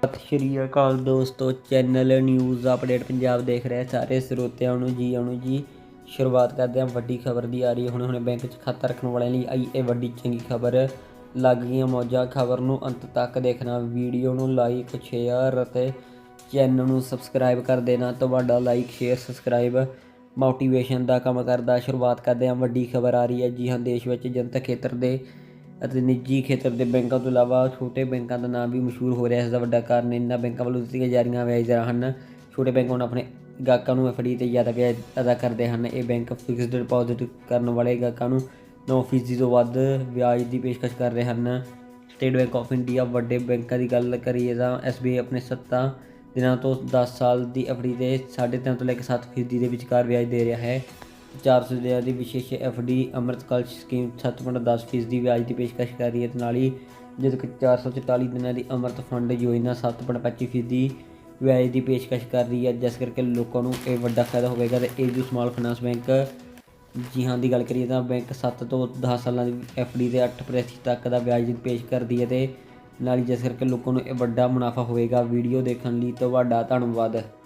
ਸਤਿ ਸ਼੍ਰੀ ਅਕਾਲ ਦੋਸਤੋ channel news update Punjab ਦੇਖ ਰਹੇ ਸਾਰੇ ਸਰੋਤਿਆਂ ਨੂੰ ਜੀ ਆਉਣ ਜੀ। ਸ਼ੁਰੂਆਤ ਕਰਦੇ ਹਾਂ, ਵੱਡੀ ਖਬਰ ਦੀ ਆ ਰਹੀ ਹੈ। ਹੁਣੇ ਹੁਣੇ ਬੈਂਕ 'ਚ ਖਾਤਾ ਰੱਖਣ ਵਾਲਿਆਂ ਲਈ ਆਈ ਇਹ ਵੱਡੀ ਚੰਗੀ ਖਬਰ। ਲੱਗ ਗਈਆਂ ਮੌਜਾਂ। ਖਬਰ ਨੂੰ ਅੰਤ ਤੱਕ ਦੇਖਣਾ, ਵੀਡੀਓ ਨੂੰ ਲਾਈਕ ਸ਼ੇਅਰ ਅਤੇ ਚੈਨਲ ਨੂੰ ਸਬਸਕ੍ਰਾਈਬ ਕਰ ਦੇਣਾ। ਤੁਹਾਡਾ ਲਾਈਕ ਸ਼ੇਅਰ ਸਬਸਕ੍ਰਾਈਬ ਮੋਟੀਵੇਸ਼ਨ ਦਾ ਕੰਮ ਕਰਦਾ। ਸ਼ੁਰੂਆਤ ਕਰਦੇ ਹਾਂ, ਵੱਡੀ ਖਬਰ ਆ ਰਹੀ ਹੈ। ਜੀ ਹਾਂ, ਦੇਸ਼ ਵਿੱਚ ਜਨਤਕ ਖੇਤਰ ਦੇ ਅਤੇ ਨਿੱਜੀ ਖੇਤਰ ਦੇ ਬੈਂਕਾਂ ਤੋਂ ਇਲਾਵਾ ਛੋਟੇ ਬੈਂਕਾਂ ਦਾ ਨਾਮ ਵੀ ਮਸ਼ਹੂਰ ਹੋ ਰਿਹਾ ਇਸ ਦਾ ਵੱਡਾ ਕਾਰਨ ਇਹਨਾਂ ਬੈਂਕਾਂ ਵੱਲੋਂ ਦਿੱਤੀਆਂ ਜਾ ਰਹੀਆਂ ਵਿਆਜ ਦਰਾਂ ਹਨ। ਛੋਟੇ ਬੈਂਕ ਹੁਣ ਆਪਣੇ ਗਾਹਕਾਂ ਨੂੰ ਐਫਡੀ ਤੇ ਜ਼ਿਆਦਾ ਵਿਆਜ ਅਦਾ ਕਰਦੇ ਹਨ। ਇਹ ਬੈਂਕ ਫਿਕਸਡ ਡਿਪੋਜ਼ਿਟ ਕਰਨ ਵਾਲੇ ਗਾਹਕਾਂ ਨੂੰ 9% ਤੋਂ ਵੱਧ ਵਿਆਜ ਦੀ ਪੇਸ਼ਕਸ਼ ਕਰ ਰਹੇ ਹਨ। ਸਟੇਟ ਬੈਂਕ ਆਫ ਇੰਡੀਆ ਵੱਡੇ ਬੈਂਕਾਂ ਦੀ ਗੱਲ ਕਰੀਏ ਤਾਂ SBI ਆਪਣੇ ਸੱਤਾਂ ਦਿਨਾਂ ਤੋਂ 10 ਸਾਲ ਦੀ ਐਫਡੀ ਤੇ 3.5 ਤੋਂ ਲੈ ਕੇ 7% ਦੇ ਵਿਚਕਾਰ ਵਿਆਜ ਦੇ ਰਿਹਾ ਹੈ। 400 ਦਿਨਾਂ ਦੀ ਵਿਸ਼ੇਸ਼ ਐਫਡੀ ਅੰਮ੍ਰਿਤਕਾਲ ਸਕੀਮ 7.10% ਦੀ ਵਿਆਜ ਦੀ ਪੇਸ਼ਕਸ਼ ਕਰ ਰਹੀ ਹੈ। ਤੇ ਨਾਲ ਹੀ ਜਦੋਂ ਕਿ 444 ਦਿਨਾਂ ਦੀ ਅੰਮ੍ਰਿਤ ਫੰਡ ਯੋਜਨਾ 7.25% ਦੀ ਵਿਆਜ ਦੀ ਪੇਸ਼ਕਸ਼ ਕਰ ਰਹੀ ਹੈ। ਜਿਸ ਕਰਕੇ ਲੋਕਾਂ ਨੂੰ ਇਹ ਵੱਡਾ ਫਾਇਦਾ ਹੋਵੇਗਾ ਤੇ ਇਹ ਜੋ ਸਮਾਲ ਫਾਈਨਾਂਸ ਬੈਂਕ ਜੀ ਹਾਂ ਦੀ ਗੱਲ ਕਰੀਏ ਤਾਂ ਬੈਂਕ 7 ਤੋਂ 10 ਸਾਲਾਂ ਦੀ ਐਫਡੀ ਤੇ 8% ਤੱਕ ਦਾ ਵਿਆਜ ਪੇਸ਼ ਕਰਦੀ ਹੈ ਤੇ ਨਾਲ ਹੀ ਜਿਸ ਕਰਕੇ ਲੋਕਾਂ ਨੂੰ ਇਹ ਵੱਡਾ ਮੁਨਾਫਾ ਹੋਵੇਗਾ। ਵੀਡੀਓ ਦੇਖਣ ਲਈ ਤੁਹਾਡਾ ਧੰਨਵਾਦ।